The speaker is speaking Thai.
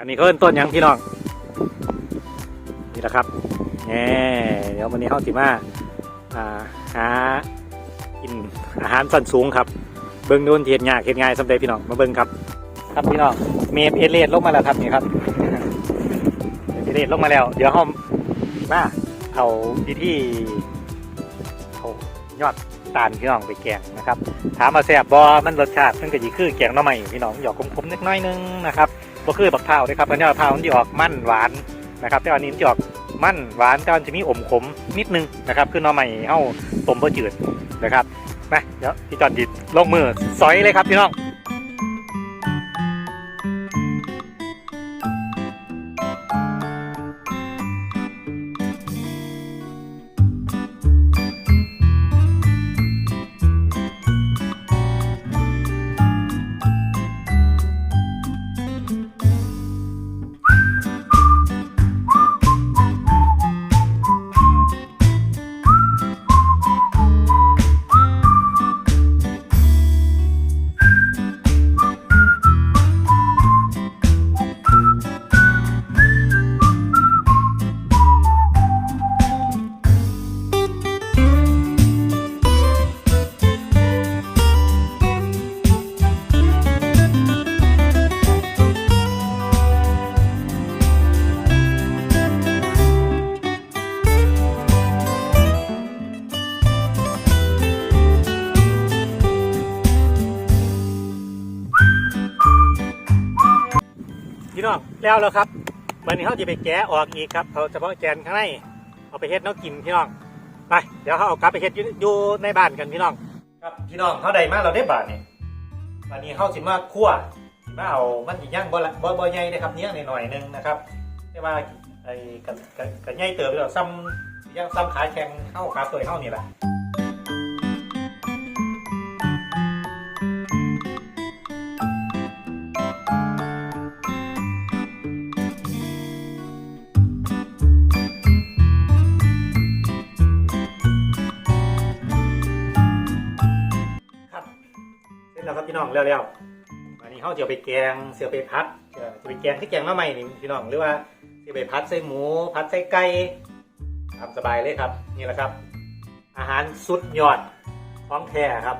อันนี้เขาเป็นต้นยังพี่น้องนี่แหละครับแง่เดี๋ยววันนี้เขาสิมาหากินอาหารสันสูงครับ เบิ้งนู่นเทียนยากเทียนง่ายสำเร็จพี่น้องมาเบิ้งครับ ครับพี่น้องเมฟเอเลดลงมาแล้วครับนี่ครับเอเลดลงมาแล้ว เดี๋ยวห้องมาเอาที่ที่เอายอดตาลพี่น้องไปแกงนะครับ ถามมาแซ่บบอมันรสชาติมันก็ยีคือแกงหน้อใหม่พี่น้องหยอกคมๆนิดน้อยนึงนะครับ ก็คือบักเผาวนะครับอันนี้บักเผามันจะออกมันหวานนะครับแต่อันนี้จะออกมันหวานก็จะมีอมขมนิดนึงนะครับคือหน้อใหม่เอ้าต้มเพื่อจืดนะครับมาเดี๋ยวพี่จอนดิลงมือซอยเลยครับพี่น้อง พี่น้องแล้วแล้วครับวันนี้เขาจะไปแกะออกอีกครับเขาเฉพาะแกนข้างในเอาไปเฮ็ดน้องกินพี่น้องไปเดี๋ยวเขาเอากลับไปเฮ็ดอยู่ในบ้านกันพี่น้อง ครับพี่น้องเขาได้มาเราได้บาทนี่วันนี้เขาสิมาคั่วสิมาเอามันสิย่างบ่ละบ่บ่ใหญ่นะครับเนี้ยหน่อยหนึงนะครับแต่ว่าไอ้กันกันใหญ่เติบแล้วซ้ำย่างซ้ำขาแข็งเข้าขาเตยเข้านี่แหละ แล้วครับพี่น้องเร็วๆวันนี้เขาจะเอาไปแกงเสียไปพัดเอ่อจะไปแกงที่แกงมาใหม่นี่พี่น้องหรือว่าจะไปพัดใส่หมู พัดใส่ไก่ทำสบายเลยครับ นี่แหละครับ อาหารสุดยอดของแท้ครับ